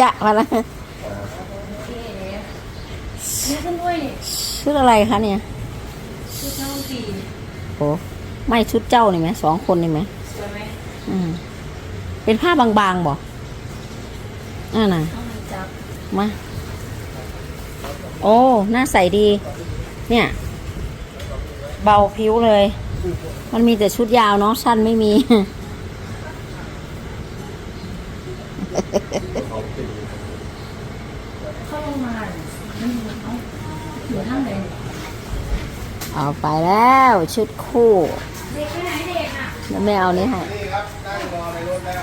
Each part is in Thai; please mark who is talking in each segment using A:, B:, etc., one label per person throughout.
A: จะมาละ
B: นี่ขึ้นด้วยนี่
A: ชุดอะไรคะเนี่ย
B: ชุดน้องสี
A: โอ้ไม่ชุดเจ้านี่ไหมสองคนนี่ไหม
B: สวยไหม
A: อืมเป็นผ้าบางๆบ่อ่าน่ะ
B: ต้องมันจับ
A: มา โอ้หน้าใสดี เนี่ย เบาผิวเลย มันมีแต่ชุดยาวเนาะสั้นไม่มี
B: เข้าลงมามันเอา อยู่ข้างไหน
A: เอาไปแล้วชุดคู่
B: เด็กไปไหนเด็กอะ
A: แล้วไม่เอานี่ให้
C: นี่ครับนั่งรอในรถแล้ว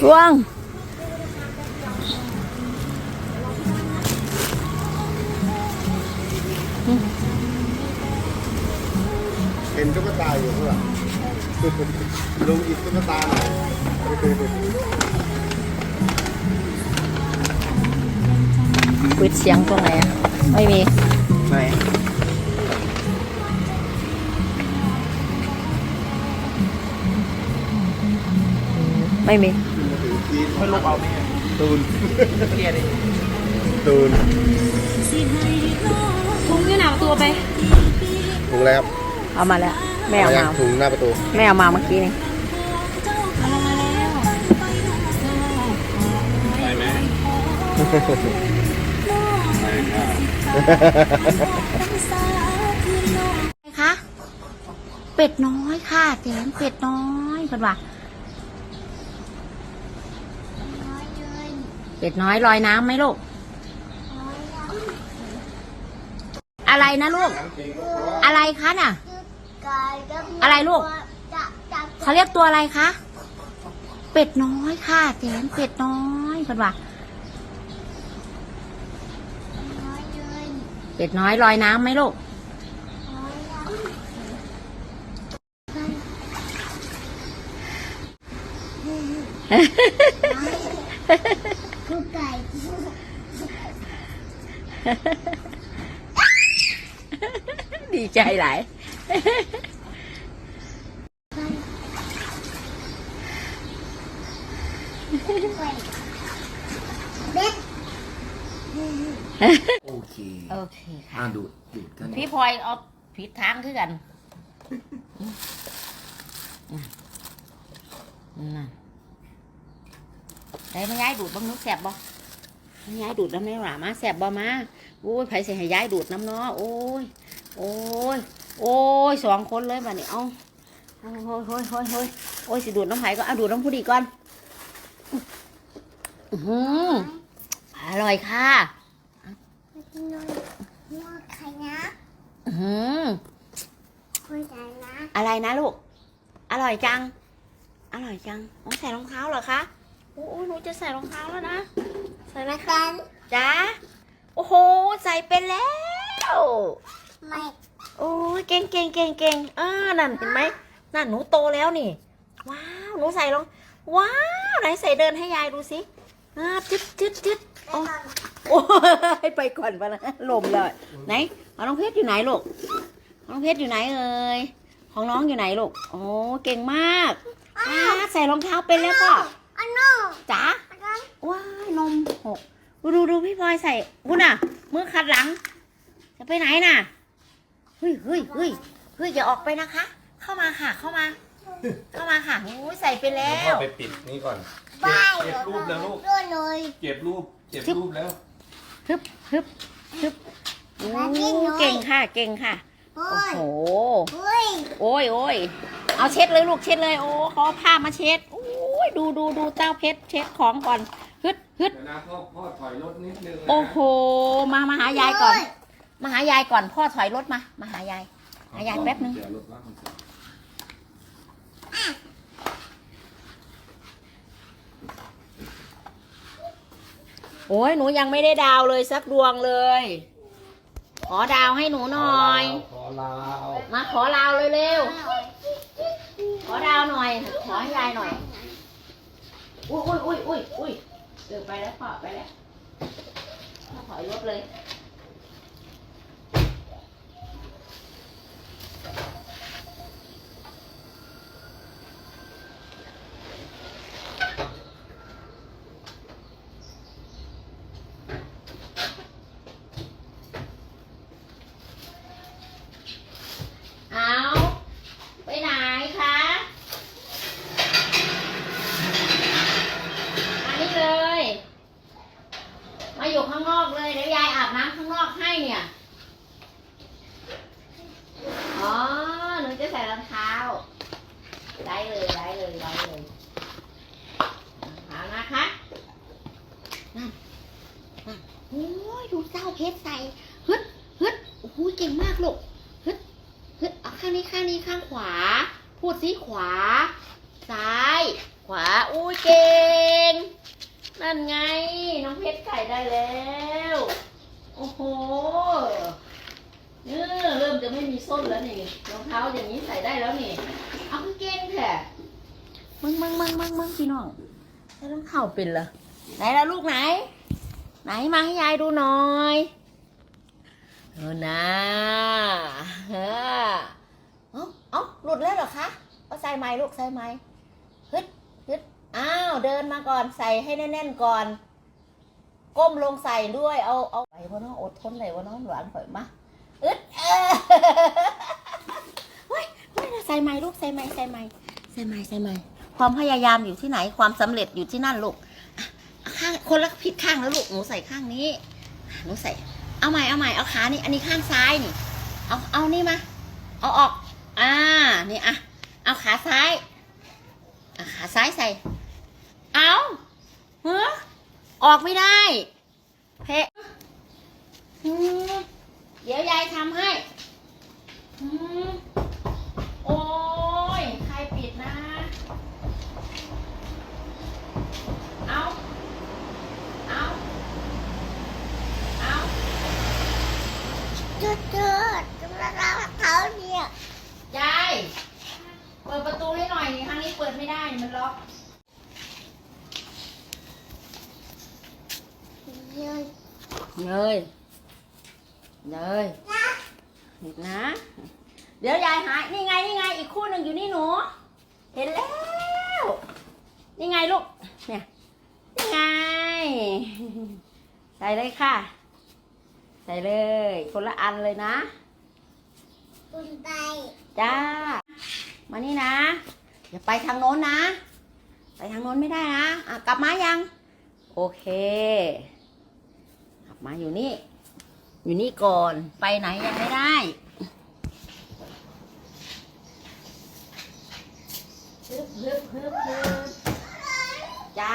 A: จวง
C: นตุ๊กตาอยู่ข้างหลังลุงหยิบตุ๊กตาหน่อย
A: ปิดเสียงตรงไหนอะไม่มี
C: ไหน
A: ไม่มี
C: ถือกีไม่ลบเอาไหมตูนเครียดดิตูน
B: ทุงอยู่หนาวตัวไป
C: ถุงอะไรครับ
A: เอามาแล้ว แม่เอามา
C: ถุงหน้าประตู
A: แม่เอามาเมื่อกี้นี่
B: เอาลงมาแล้ว
C: ไปไหม
A: คะเป็ดน้อยค่ะแจงเป็ดน้อยเพิ่นว่าเป็ดน้อยลอยน้ำไหมลูก อะไรนะลูก อะไรคะน่ะ อะไรลูก เขาเรียกตัวอะไรคะ เป็ดน้อยค่ะแจงเป็ดน้อยเพิ่นว่าเป็ดน้อยลอยน้ำไหมลูก
D: กูไก่
A: ดีใจหลาย
D: เด็ด
C: โอเค
A: โอเคค่ะ
C: อ่าดูดดูดกัน
A: พี่พลอยเอาผิดทางคือกันนั่นได้มาย้ายดูดบ้างนุ๊กแสบบ่มาย้ายดูดน้ำในหลามาแสบบ่มาโอ้ยไผสิให้ย้ายดูดน้ำเนาะโอ้ย โอ้ย โอ้ยสองคนเลยบัดนี้เอาโอ้ยโอ้ยโอ้ยโอ้ยโอ้ยโอ้ยสิดูดน้ำไผ่ก็เอาดูดน้ำผู้ดีก่อนอื้อหืออร่อยค่ะ
D: มากินนมหัวไข่นะ
A: อื้อหือ
D: คุยกันนะ
A: อะไรนะลูก อร่อยจัง อร่อยจังน้องใส่รองเท้าเหรอคะโอ้ยหนูจะใส่รองเท้าแล้วนะ ใส่ไหมคะ
D: กัน
A: จ้าโอ้โห ใส่เป็นแล้ว
D: ไม่
A: โอ้ยเก่งเก่งเก่งเก่งอ่านั่นเห็นไหมนั่นหนูโตแล้วนี่ ว้าวหนูใส่รองว้าวไหนใส่เดินให้ยายดูสิอ่าจึ๊ดจึ๊ดจึ๊ดโอ้โอ้ยไปก่อนไปนะลมเลยไหนเอาน้องเพชรอยู่ไหนลูกเอาน้องเพชรอยู่ไหนเอ่ยของน้องอยู่ไหนลูกโอ้เก่งมากอ่าใส่รองเท้าเป็นแล้วก็
D: อันนู้น
A: จ๋า
D: อันนั้น
A: ว้ายนมหกดูดูดูพี่พลอยใส่วุ้นอะมือขัดหลัง จะไปไหนน่ะ เฮ้ยเฮ้ยเฮ้ยเฮ้ยอย่าออกไปนะคะ เข้ามาค่ะเข้ามา เข้ามาค่ะโอ้ยใส่ไปแล้
E: พ่อ
A: ว
E: ไปปิดนี่ก่อน
D: บ้า
E: เก็บรูปแล้วลูก
D: ด้วยเลย
E: เก็บรูป เก็บรูปแล้ว
A: ฮึบฮึบฮึบโอ้เก่งค่ะ เก่งค่ะ
D: โอ้
A: โอ้
D: ย
A: โห
D: โอ้ย
A: โอ้ยโอ้ยเอาเช็ดเลยลูกเช็ดเลย โอ้เขาเอผ้ามาเช็ด โอ้ยดูดูดูเต้าเพชรเช็ดของก่อน ฮึดฮึด
E: เดี๋ยวนะพ่อพ่อถอยรถนิดนึงนะ
A: โอ้โห มามาหายายก่อน มาหายายก่อนพ่อถอยรถมา มาหายาย หายายแป๊บนึง
E: เดี๋ยวรถว่าคุณเสร็จ
A: โอ้ยหนูยังไม่ได้ดาวเลยสักดวงเลย ขอดาวให้หนูหน่อย
E: ขอลาว
A: มาขอดาวเร็วๆ ขอดาวหน่อย ขอให้ยายหน่อย อุ้ยอุ้ยอุ้ยอุ้ยอุ้ยเดินไปแล้วพ่อไปแล้วพ่อถอยรถเลย เพชรใส่ฮึดฮึดโอ้โหเก่งมากลูกฮึดฮึดเอา ข้างนี้ข้างนี้ข้างขวา พูดสิขวา ซ้าย ขวา อุ้ยเก่ง นั่นไง น้องเพชรไก่ได้แล้ว โอ้โหเออเริ่มจะไม่มีส้นแล้วนี่รองเท้าอย่างนี้ใส่ได้แล้วนี่ เอาคือเก่งแท้มึงมึงมึงมึงมึงพี่น้องใส่รองเท้าเป็นเหรอไหนละลูกไหน ไหนมาให้ยายดูหน่อยเออ หลุดแล้วเหรอคะเอาใส่ไม้ลูกใส่ไม้ฮึดฮึดอ้าวเดินมาก่อนใส่ให้แน่นๆก่อน ก้มลงใส่ด้วย เอาเอาไหววะน้องอดทนไหนวะเน้องหวานข่อยมาอึดเออเฮ้ยเฮ้ยใส่ไม้ลูกใส่ไม้ใส่ไม้ใส่ไม้ใส่ไม้ความพยายามอยู่ที่ไหนความสำเร็จอยู่ที่นั่นลูกข้างคนละผิดข้างแล้วลูกหนูใส่ข้างนี้หนูใส่ เอาใหม่เอาใหม่เอาขานี่อันนี้ข้างซ้ายนี่ เอาเอานี่มาเอาออก อ่า นี่อะ เอาขาซ้ายอาขาซ้ายใส่ เอาเฮ้อออกไม่ได้ เพะเดี๋ยวยายทำให้อืมโอ้ย ใครปิดนะ เอา เอา เอา
D: จุดจุดจุดเราเขาเนี่ย
A: ยาย เปิดประตูให้หน่อยนี่ทางนี้เปิดไม่ได้นี่มันล็อก
D: เยอะ
A: เนยเนยเห็นนะ เดี๋ยวยายหายนี่ไงนี่ไงอีกคู่หนึ่งอยู่นี่หนู เห็นแล้ว นี่ไงลูก เนี่ย นี่ไง ใส่เลยค่ะ ใส่เลย คนละอันเลยนะ
D: คุณไป
A: จ้า มานี่นะ อย่าไปทางโน้นนะ ไปทางโน้นไม่ได้นะ อะ กลับมายัง โอเคกลับ มาอยู่นี่ อยู่นี่ก่อน ไปไหนยังไม่ได้ฮึบฮึบฮึบฮึบจ้า